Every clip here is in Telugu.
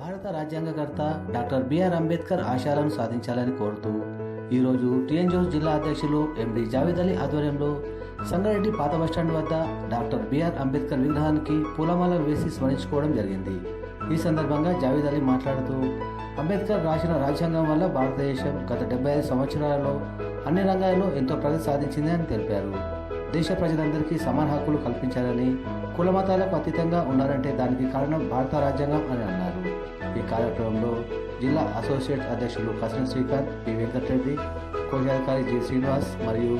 భారత రాజ్యాంగకర్త డాక్టర్ బిఆర్ అంబేద్కర్ ఆశయాలను సాధించాలని కోరుతూ ఈరోజు టీఎన్జోస్ జిల్లా అధ్యక్షులు ఎండి జావేద్ అలీ ఆధ్వర్యంలో సంగారెడ్డి పాత బస్టాండ్ వద్ద డాక్టర్ బిఆర్ అంబేద్కర్ విగ్రహానికి పూలమాలలు వేసి స్మరించుకోవడం జరిగింది. ఈ సందర్భంగా జావేద్ అలీ మాట్లాడుతూ అంబేద్కర్ రాసిన రాజ్యాంగం వల్ల భారతదేశం గత డెబ్బై ఐదు సంవత్సరాలలో అన్ని రంగాల్లో ఎంతో ప్రగతి సాధించింది అని తెలిపారు. దేశ ప్రజలందరికీ సమాన హక్కులు కల్పించాలని కులమతాలకు అతీతంగా ఉన్నారంటే దానికి కారణం భారత రాజ్యాంగం అని అన్నారు. కార్యక్రమంలో జిల్లా అసోసియేట్ అధ్యక్షులు కసిన శ్రీకాంత్ పి. వెంకటరెడ్డి కోశాధికారి జి. శ్రీనివాస్ మరియు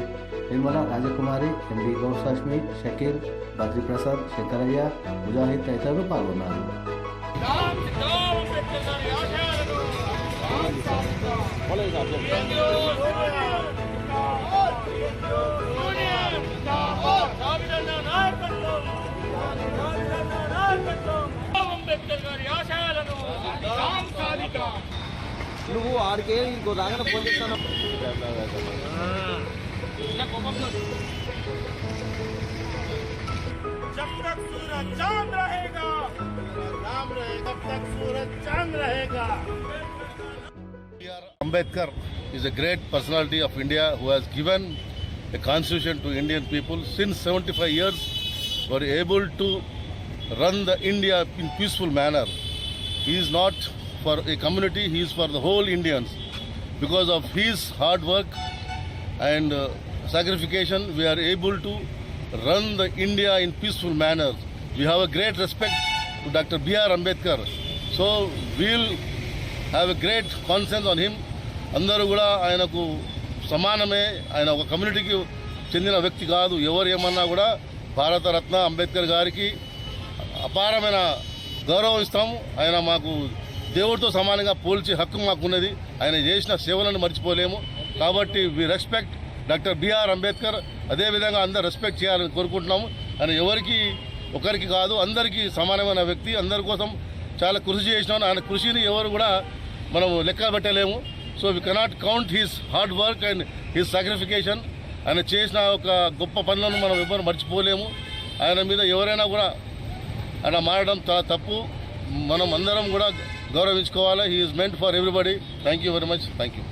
నిర్మల రాజకుమారి ఎండి గౌసాష్మి షకీల్ బద్రి ప్రసాద్ శంకరయ్య ముజాహిద్ తదితరులు పాల్గొన్నారు. రామ్ రామ్ అంబేద్కర్ నువ్వు ఆడికి ఇంకో రాగానే ఫోన్ చేస్తాను जब तक सूरज चांद रहेगा राम रहेगा तब तक सूरज चांद रहेगा B.R. Ambedkar is a great personality of India who has given a constitution to Indian people. Since 75 years, were able to run the India in peaceful manner. He is not for a community; he is for the whole Indians. Because of his hard work and uh, sacrification, we are able to run the India in peaceful manner. We have a great respect to Dr. B.R. Ambedkar. So we'll have a great consensus on him అందరూ కూడా ఆయనకు సమానమే ఆయన ఒక కమ్యూనిటీకి చెందిన వ్యక్తి కాదు ఎవరు ఏమన్నా కూడా భారతరత్న అంబేద్కర్ గారికి అపారమైన గౌరవం ఇస్తాము ఆయన మాకు దేవుడితో సమానంగా పోల్చే హక్కు మాకున్నది. ఆయన చేసిన సేవలను మర్చిపోలేము. కాబట్టి we respect doctor BR Ambedkar అదేవిధంగా అందరు రెస్పెక్ట్ చేయాలని కోరుకుంటున్నాము. ఆయన ఎవరికి ఒకరికి కాదు అందరికీ సమానమైన వ్యక్తి. అందరి కోసం చాలా కృషి చేసినాను. ఆయన కృషిని ఎవరు కూడా మనం లెక్క పెట్టలేము. So we cannot count his hard work and his sacrification ఆయన చేసిన ఒక గొప్ప పనులను మనం ఎవరు మర్చిపోలేము. ఆయన మీద ఎవరైనా కూడా ఆయన మారడం చాలా తప్పు. మనం అందరం కూడా గౌరవించుకోవాలి. He is meant for everybody thank you very much thank you